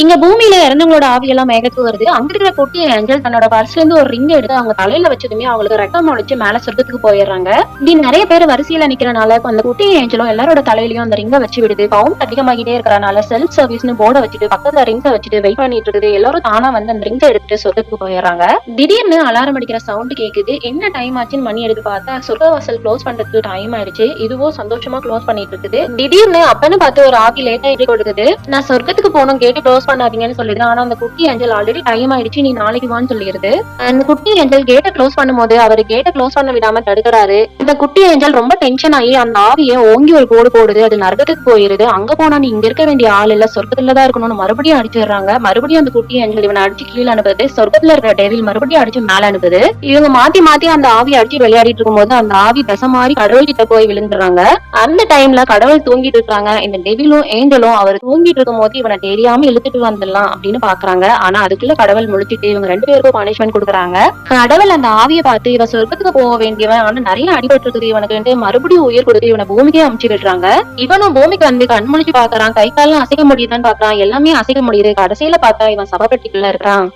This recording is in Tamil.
இங்க பூமியில இறந்தவங்களோட ஆவி எல்லாம் மேகத்துக்கு வருது. அங்க இருக்கிற குட்டி ஏஞ்சல் தன்னோட பர்ஸ்ல இருந்து ஒரு ரிங் எடுத்து அவங்க தலையில வச்சதுமே அவங்களுக்கு ரெக்கம் முளைச்சு மேல சொர்க்கத்துக்கு போயிடுறாங்க. இப்படி நிறைய பேர் வரிசையில நிக்கிறனால அந்த குட்டி ஏஞ்சலும் எல்லாரோட தலையிலயும் அந்த ரிங்க வச்சு விடுது. கவுண்ட் அதிகமாகிட்டே இருக்கிறனால செல்ஃப் சர்வீஸ்னு போர்டை வச்சுட்டு பக்கத்துல ரிங்க வச்சுட்டு வெயிட் பண்ணிட்டு இருக்குது. எல்லாரும் தானா வந்து அந்த ரிங்க எடுத்துட்டு சொர்க்கத்துக்கு போயிடுறாங்க. திடீர்னு அலாரம் அடிக்கிற சவுண்ட் கேக்குது. என்ன டைம் ஆச்சுன்னு மணி எடுத்து பார்த்தா சொர்க்க வாசல் க்ளோஸ் பண்றதுக்கு டைம் ஆயிடுச்சு. இதுவும் சந்தோஷமா க்ளோஸ் பண்ணிட்டு இருக்குது. திடீர்னு அப்பன்னு பார்த்து ஒரு ஆவி லேட்டா எழுதி கொடுக்குது நான் சொர்க்கத்துக்கு போனோம் கேட்டு க்ளோஸ் பண்ணாதீங்கன்னு சொல்லிடுது ஆனா அந்த குட்டி ஏஞ்சல் ஆல்ரெடி டைம் ஆயிடுச்சு. நீ நாளைக்கு வான்னு சொல்லிடுது. அந்த குட்டி ஏஞ்சல் கேட்டை க்ளோஸ் பண்ணும்போது அவர் கேட்டை க்ளோஸ் பண்ண விடாம தடுக்கிறாரு. இந்த குட்டி ஏஞ்சல் ரொம்ப டென்ஷன் ஆகி அந்த ஆவியை ஓங்கி ஒரு கோடு போடுது. அது நரகத்துக்கு போயிருது. அங்க போனா நீ இங்க இருக்க வேண்டிய ஆள் இல்ல. சொர்க்கத்துல தான் இருக்கணும்னு மறுபடியும் அடிச்சிடுறாங்க மறுபடியும் அந்த குட்டி ஏஞ்சல் இவனை அடிச்சு கீழே அனுப்புது. சொர்க்கத்துல இருக்கிற டெவில் மறுபடியும் அடிச்சு மேல அனுப்புது. இவங்க மாத்தி மாத்தி அந்த ஆவி அடிச்சு விளையாடிட்டு இருக்கும்போது அந்த ஆவி தசை மாறி கடவுள் கிட்ட போய் விழுந்துடுறாங்க. அந்த டைம்ல கடவுள் தூங்கிட்டு இருக்காங்க. இந்த டெவிலும் ஏஞ்சலும் அவர் தூங்கிட்டு இருக்கும் போது இவனை தெரியாம இழுத்துட்டு வந்துடலாம் அப்படின்னு பாக்குறாங்க. ஆனா அதுக்குள்ள கடவுள் முழிச்சிட்டு இவங்க ரெண்டு பேருக்கும் பனிஷ்மெண்ட் கொடுக்குறாங்க. கடவுள் அந்த ஆவியை பார்த்து இவன் சொர்க்கத்துக்கு போக வேண்டியவன். ஆனா நிறைய அடிபட்டு இருக்குது இவனுக்கு மறுபடியும் உயிர் கொடுத்து இவனை பூமிக்கே அமுச்சு விடுறாங்க. இவனும் பூமிக்கு வந்து கண் முழிச்சு பாக்குறான் கை காலம் அசைக்க முடியுதான்னு பாக்குறான் எல்லாமே அசைக்க முடியுது. கடைசியில பார்த்தா இவன் சபப்பட்டிக்குள்ள இருக்கிறான்.